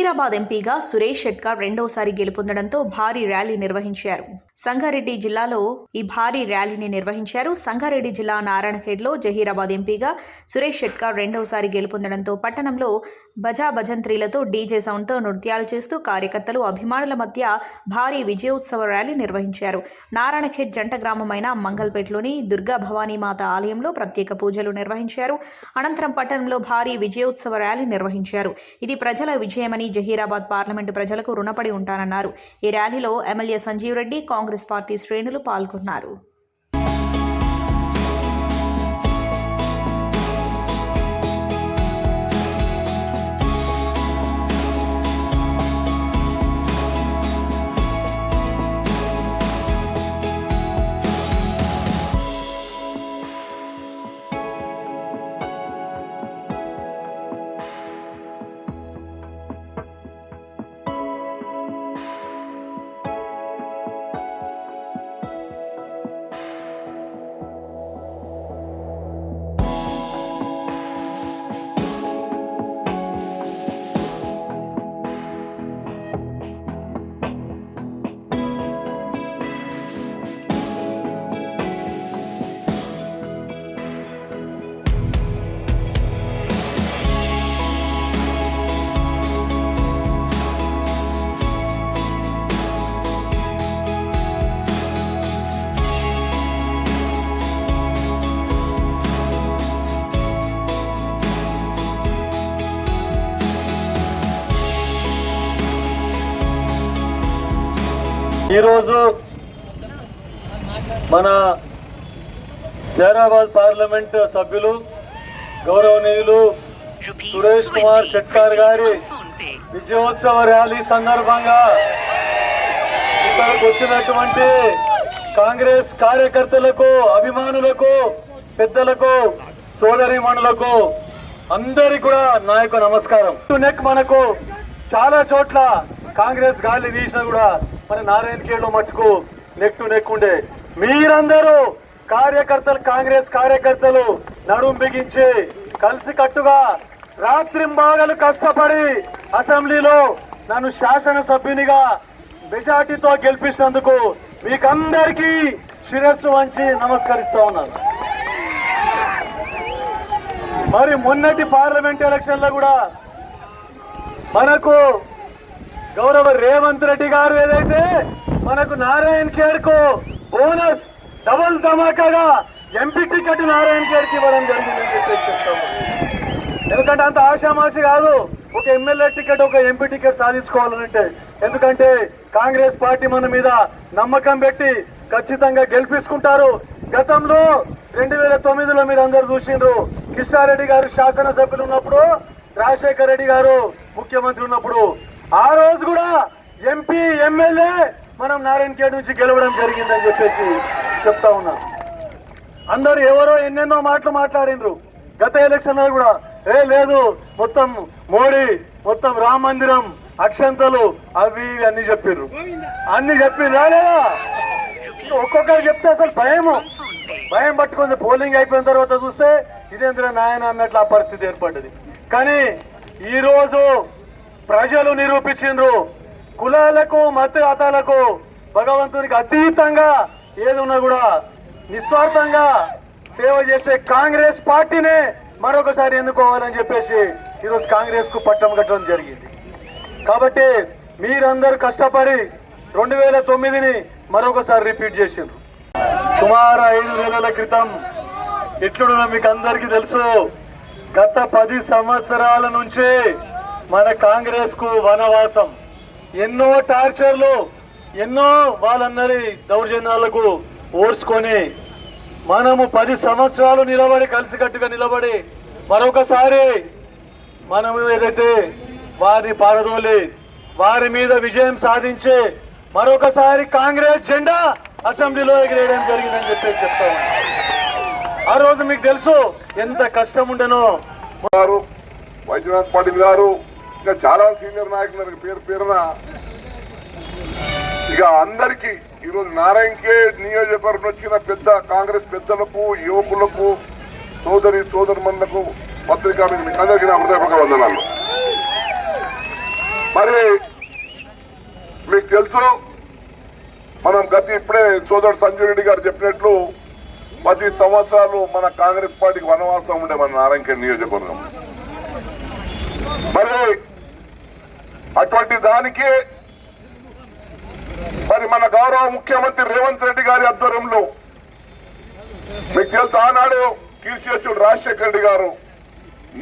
జహీరాబాద్ ఎంపీగా సురేష్ షెట్కార్ రెండోసారి గెలుపొందడంతో భారీ ర్యాలీ నిర్వహించారు. సంగారెడ్డి జిల్లాలో ఈ భారీ ర్యాలీని నిర్వహించారు. సంగారెడ్డి జిల్లా నారాయణఖేడ్లో జహీరాబాద్ ఎంపీగా సురేష్ షెట్కార్ రెండవసారి గెలుపొందడంతో పట్టణంలో బజా భజంత్రీలతో డీజే సౌండ్తో నృత్యాలు చేస్తూ కార్యకర్తలు అభిమానుల మధ్య భారీ విజయోత్సవ ర్యాలీ నిర్వహించారు. నారాయణఖేడ్ జంట గ్రామమైన మంగల్పేటలోని దుర్గా భవానీ మాత ఆలయంలో ప్రత్యేక పూజలు నిర్వహించారు. అనంతరం పట్టణంలో భారీ విజయోత్సవ ర్యాలీ నిర్వహించారు. ఇది ప్రజల విజయమని జహీరాబాద్ పార్లమెంటు ప్రజలకు రుణపడి ఉంటానన్నారు. ఈ ర్యాలీలో ఎమ్మెల్యే సంజీవ్ రెడ్డి కాంగ్రెస్ పార్టీ శ్రేణులు పాల్గొన్నారు. ఈరోజు మన జైరాబాద్ పార్లమెంట్ సభ్యులు గౌరవనీయులు సురేష్ కుమార్ షెట్టార్ గారి విజయోత్సవ ర్యాలీ సందర్భంగా ఇక్కడికి వచ్చినటువంటి కాంగ్రెస్ కార్యకర్తలకు అభిమానులకు పెద్దలకు సోదరిమణులకు అందరి కూడా నా యొక్క నమస్కారం. నెక్ మనకు చాలా చోట్ల కాంగ్రెస్ గాలి వీసినా కూడా మరి నారాయణ ఖేడ్లో మట్టుకు నెక్ టు నెక్ ఉండే మీరందరూ కార్యకర్తలు కాంగ్రెస్ కార్యకర్తలు నడుం బిగించి కలిసి కట్టుగా రాత్రింబాగలు కష్టపడి అసెంబ్లీలో నన్ను శాసనసభ్యునిగా మెజార్టీతో గెలిపించినందుకు మీకందరికీ శిరస్సు వంచి నమస్కరిస్తా ఉన్నాను. మరి మొన్నటి పార్లమెంట్ ఎలక్షన్లో కూడా మనకు గౌరవ రేవంత్ రెడ్డి గారు ఏదైతే మనకు నారాయణ ఖేడ్కు బోనస్ డబుల్ ధమాకాగా ఎంపీ టికెట్ నారాయణ ఖేడ్కి ఇవ్వడం జరిగిందని చెప్పేసి చెప్తాము ఎందుకంటే అంత ఆశామాషి కాదు. ఒక ఎమ్మెల్యే టికెట్ ఒక ఎంపీ టికెట్ సాధించుకోవాలంటే. ఎందుకంటే కాంగ్రెస్ పార్టీ మన మీద నమ్మకం పెట్టి ఖచ్చితంగా గెలిపించుకుంటారు. గతంలో రెండు వేల తొమ్మిదిలో మీరు అందరు చూసిండ్రు. కృష్ణారెడ్డి గారు శాసనసభ్యులు ఉన్నప్పుడు రాజశేఖర రెడ్డి గారు ముఖ్యమంత్రి ఉన్నప్పుడు ఆ రోజు కూడా ఎంపీ ఎమ్మెల్యే మనం నారాయణ ఖేడ్ నుంచి గెలవడం జరిగిందని చెప్పేసి చెప్తా ఉన్నాం. అందరు ఎవరో ఎన్నెన్నో మాటలు మాట్లాడిండ్రు. గత ఎలక్షన్లో కూడా ఏ లేదు మొత్తం మోడీ మొత్తం రామ మందిరం అక్షంతలు అవి ఇవి అన్ని చెప్పిర్రు. అన్ని చెప్పి రాలేదా? ఒక్కొక్కరు చెప్తే అసలు భయము. భయం పట్టుకుంది. పోలింగ్ అయిపోయిన తర్వాత చూస్తే ఇదేంద్ర నాయన అన్నట్లు ఆ పరిస్థితి ఏర్పడ్డది. కానీ ఈ రోజు ప్రజలు నిరూపించిండ్రు. కులాలకు మత భగవంతునికి అతీతంగా ఏదున్నా కూడా నిస్వార్థంగా సేవ చేసే కాంగ్రెస్ పార్టీనే మరొకసారి ఎన్నుకోవాలని చెప్పేసి ఈరోజు కాంగ్రెస్కు పట్టం కట్టడం జరిగింది. కాబట్టి మీరందరూ కష్టపడి రెండు వేల తొమ్మిదిని మరొకసారి రిపీట్ చేసిండ్రు. సుమారు ఐదు నెలల క్రితం ఎట్లుండో మీకు అందరికీ తెలుసు. గత పది సంవత్సరాల నుంచే మన కాంగ్రెస్కు వనవాసం. ఎన్నో టార్చర్లు ఎన్నో వాళ్ళందరి దౌర్జన్యాలకు ఓర్చుకొని మనము పది సంవత్సరాలు నిలబడి కలిసికట్టుగా నిలబడి మరొకసారి మనం ఏదైతే వారిని పారదోలి వారి మీద విజయం సాధించే మరొకసారి కాంగ్రెస్ జెండా అసెంబ్లీలో ఎగిరేయడం జరిగిందని చెప్పేసి చెప్తాను ఆ రోజు మీకు తెలుసు ఎంత కష్టం ఉండనో. వైద్యనాథ్ పాటిల్ గారు ఇంకా చాలా సీనియర్ నాయకులు పేరు పేరున. ఇక అందరికి ఈరోజు నారాయణ నియోజకవర్గం వచ్చిన పెద్ద కాంగ్రెస్ పెద్దలకు యువకులకు సోదరి సోదరుమణులకు పత్రికా మీకు అందరికీ నా హృదయపూర్వక వందనాలు. మరి మీకు తెలుసు మనం గత ఇప్పుడే సోదరుడు సంజయ్ రెడ్డి గారు చెప్పినట్లు పది సంవత్సరాలు మన కాంగ్రెస్ పార్టీకి వనవాసం ఉండే మన నారాయణఖేడ్ నియోజకవర్గం. మరి అటువంటి దానికి మరి మన గౌరవ ముఖ్యమంత్రి రేవంత్ రెడ్డి గారి ఆధ్వర్యంలో మీకు తెలుసు ఆనాడు కీర్తిశేషుడు రాజశేఖర రెడ్డి గారు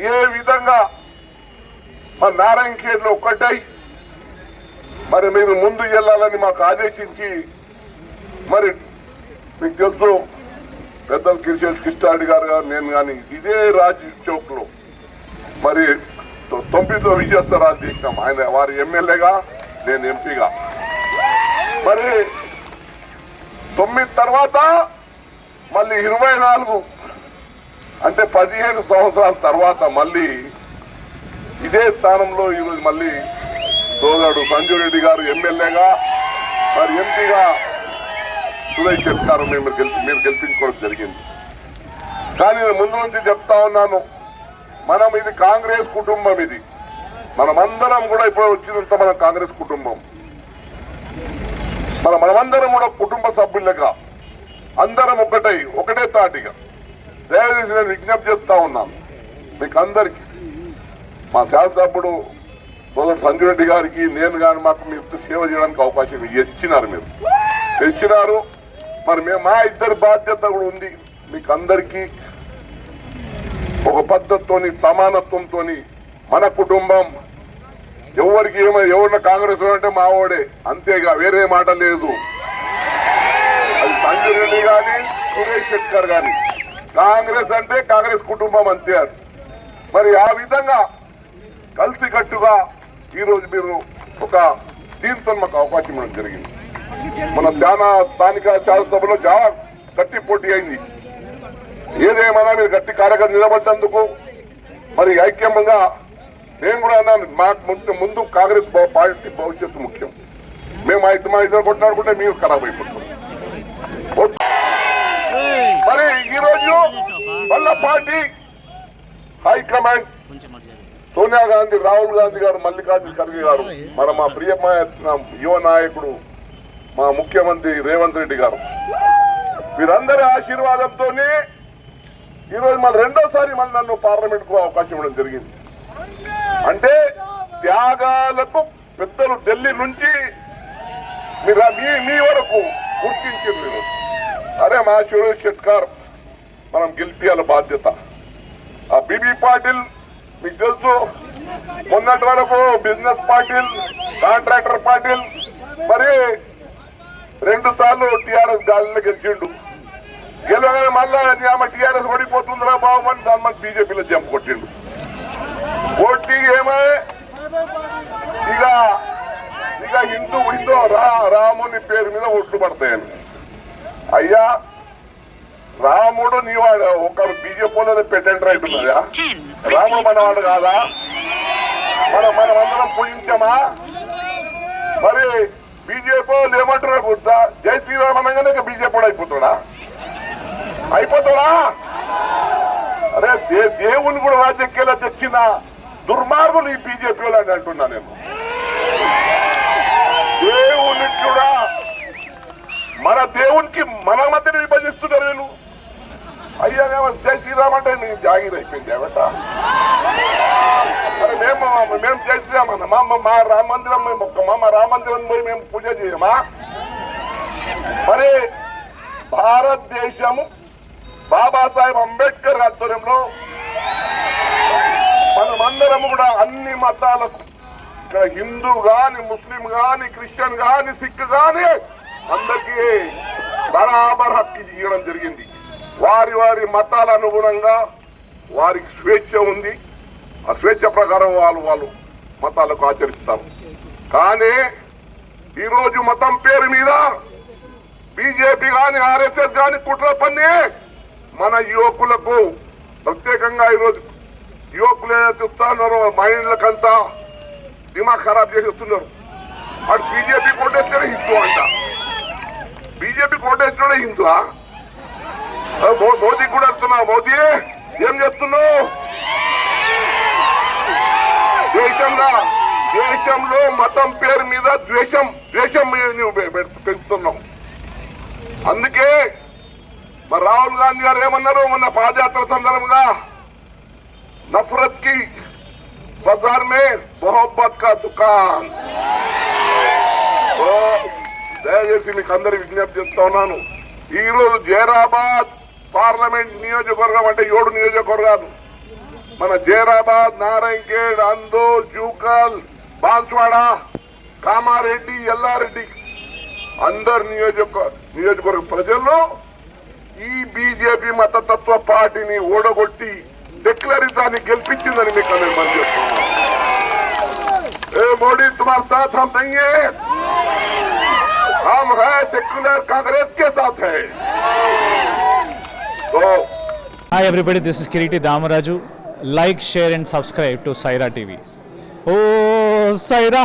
ఏ విధంగా మన నారాయణ ఖేడ్లో ఒక్కటై మరి మీరు ముందు వెళ్ళాలని మాకు ఆదేశించి మరి మీకు తెలుసు పెద్దలు కిరిశేష్ కృష్ణారెడ్డి గారు గారు నేను కానీ ఇదే రాజ్ చౌక్లో మరి తొ- తొమ్మిదిలో విజయోత్సవాలు ఆయన వారి ఎమ్మెల్యేగా నేను ఎంపీగా. మరి తొమ్మిది తర్వాత మళ్ళీ ఇరవై నాలుగు అంటే పదిహేను సంవత్సరాల తర్వాత మళ్ళీ ఇదే స్థానంలో ఈరోజు మళ్ళీ సోదరుడు సంజయ్ రెడ్డి గారు ఎమ్మెల్యేగా మరి ఎంపీగా సురేష్ చెప్తారు మేము గెలిపి మీరు గెలిపించుకోవడం జరిగింది. కానీ నేను ముందు నుంచి చెప్తా ఉన్నాను. మనం ఇది కాంగ్రెస్ కుటుంబం ఇది. మనమందరం కూడా ఇప్పుడు వచ్చినంత మన కాంగ్రెస్ కుటుంబం. మన మనమందరం కూడా కుటుంబ సభ్యులుగా అందరం ఒకటై ఒకటే తాటిగా. దయచేసి నేను విజ్ఞప్తి చేస్తా ఉన్నాను మీకు అందరికి మా శాసనసభ్యుడు సోదరు సంజయ్ రెడ్డి గారికి నేను కానీ మాకు మీరు సేవ చేయడానికి అవకాశం ఇచ్చినారు మీరు. తెచ్చినారు మరి మేము మా ఇద్దరి బాధ్యత కూడా ఉంది మీకు అందరికీ ఒక పద్ధతితోని సమానత్వంతోని మన కుటుంబం. ఎవరికి ఏమో ఎవరిన కాంగ్రెస్ అంటే మావోడే. అంతేగా వేరే మాట లేదు. అది సంజయ్ రెడ్డి గాని సురేష్ శెట్కర్ కానీ కాంగ్రెస్ అంటే కాంగ్రెస్ కుటుంబం అంతే మరి ఆ విధంగా కలిసికట్టుగా ఈరోజు మీరు ఒక దీంతో మాకు అవకాశం ఇవ్వడం జరిగింది. మన చాలా స్థానిక శాసనసభలో చాలా గట్టి పోటీ అయింది. ఏదేమైనా మీరు గట్టి కార్యకర్త నిలబడ్డందుకు మరి ఐక్యంగా నేను కూడా అన్నాను మాకు ముందు ముందు కాంగ్రెస్ పార్టీ భవిష్యత్తు ముఖ్యం. మేము మా ఇద్దరు మా ఇద్దరు కొట్టినాడుకుంటే మీరు ఖరాబ్ అయిపోతాం మరి ఈరోజు మళ్ళా party high command Sonia Gandhi Rahul Gandhi గారు మల్లికార్జున ఖర్గే గారు మన మా ప్రియమైన యువ నాయకుడు మా ముఖ్యమంత్రి రేవంత్ రెడ్డి గారు. వీరందరి ఆశీర్వాదంతోనే ఈరోజు మళ్ళీ రెండోసారి మళ్ళీ నన్ను పార్లమెంట్కు అవకాశం ఇవ్వడం జరిగింది. అంటే త్యాగాలకు పెద్దలు ఢిల్లీ నుంచి మీరు మీ మీ వరకు గుర్తించింది మీరు అరే మా సురేష్ షెట్కార్ మనం గెలిపియాల బాధ్యత. ఆ బీబీ పాటిల్ మీకు తెలుసు మొన్నటి వరకు బిజినెస్ పాటిల్ కాంట్రాక్టర్ పాటిల్ మరి రెండు సార్లు టీఆర్ఎస్ గాలిలో గెలిచిండు. గెలవగానే మళ్ళా ఆమె టీఆర్ఎస్ ఓడిపోతుందిరా బాబు అని దాని మనకి బీజేపీలో జంప్ కొట్టిండు. కొట్టి ఏమే? ఇక ఇక హిందూ హిందూ రా రాముని పేరు మీద ఒట్లు పడతాయని. అయ్యా రాముడు నీవాడు ఒక బీజేపీలో పెట్టండి రైట్ ఉన్నదా రాముడు మనవాడు కాదా? మనం మనం అందరం పూజించామా? మరి బీజేపీ ఏమంటున్నారు జై శ్రీరామ్ అనగానే ఇక బీజేపీ అయిపోతాడా? అయిపోతావా? అరే దే దేవుని కూడా రాజకీయాల్లో తెచ్చిన దుర్మార్గులు ఈ బీజేపీ వాళ్ళు అని అంటున్నా నేను. దేవుని కూడా మన దేవునికి మన మధ్యన విభజిస్తున్నారు నేను అయ్యా జై శ్రీరామ్ అంటే నేను జాగిర్ అయిపోయింది ఏమట? మేము మేము జై శ్రీరామ్ అన్న. మా మా రామ మందిరం మేము ఒక్క మా రామ మందిరం పోయి మేము పూజ చేయమా? మరి భారతదేశము బాబాసాహెబ్ అంబేద్కర్ ఆధ్వర్యంలో మనమందరం కూడా అన్ని మతాలకు హిందూ గాని ముస్లిం గాని క్రిస్టియన్ గాని సిక్ గాని అందరికీ బరాబర్ హక్కు ఇవ్వడం జరిగింది. వారి వారి మతాల అనుగుణంగా వారికి స్వేచ్ఛ ఉంది. ఆ స్వేచ్ఛ ప్రకారం వాళ్ళు వాళ్ళు మతాలకు ఆచరిస్తారు. కానీ ఈరోజు మతం పేరు మీద బీజేపీ గాని ఆర్ఎస్ఎస్ గాని కుట్ర పన్ని మన యువకులకు ప్రత్యేకంగా ఈరోజు యువకులు ఏదైతే వస్తున్నారో మైండ్లకంతా దిమాగ్ ఖరాబ్ చేసేస్తున్నారు వాడు బీజేపీ కోటేస్తేనే హిందూ అంట. బీజేపీ కోటేస్తేనే హిందువా మోదీ కూడా వస్తున్నావు మోదీ ఏం చెప్తున్నావు? దేశంగా దేశంలో మతం పేరు మీద ద్వేషం ద్వేషం నువ్వు పె- పెంచుతున్నావు అందుకే మరి రాహుల్ గాంధీ గారు ఏమన్నారు మొన్న పాదయాత్ర సందర్భంగా నఫరత్కి బజార్ మే మొహబ్బత్ కా దుకాన్. దయచేసి మీకు అందరి విజ్ఞప్తి చేస్తా ఉన్నాను. ఈరోజు జైరాబాద్ పార్లమెంట్ నియోజకవర్గం అంటే ఏడు నియోజకవర్గాలు. మన జైరాబాద్ నారాయణఖేడ్ అందోల్ జూకల్ బాన్స్వాడ కామారెడ్డి ఎల్లారెడ్డి అందరు నియోజక నియోజకవర్గ ప్రజల్లో ఈ బీజేపీ మతతత్వ పార్టీని ఓడగొట్టి డిక్లరిజాన్ని గెలిపించిందని మీకు నేను మనం చెప్తున్నాను ఏ మోడీ తుమార్ సాత్ హమ్ నహీ హై హమ్ హై సెక్యులర్ కాంగ్రెస్ కే సాత్ high so Hi everybody, this is Kiriti Damaraju. Like, share and subscribe to Saira TV. Oh, Saira!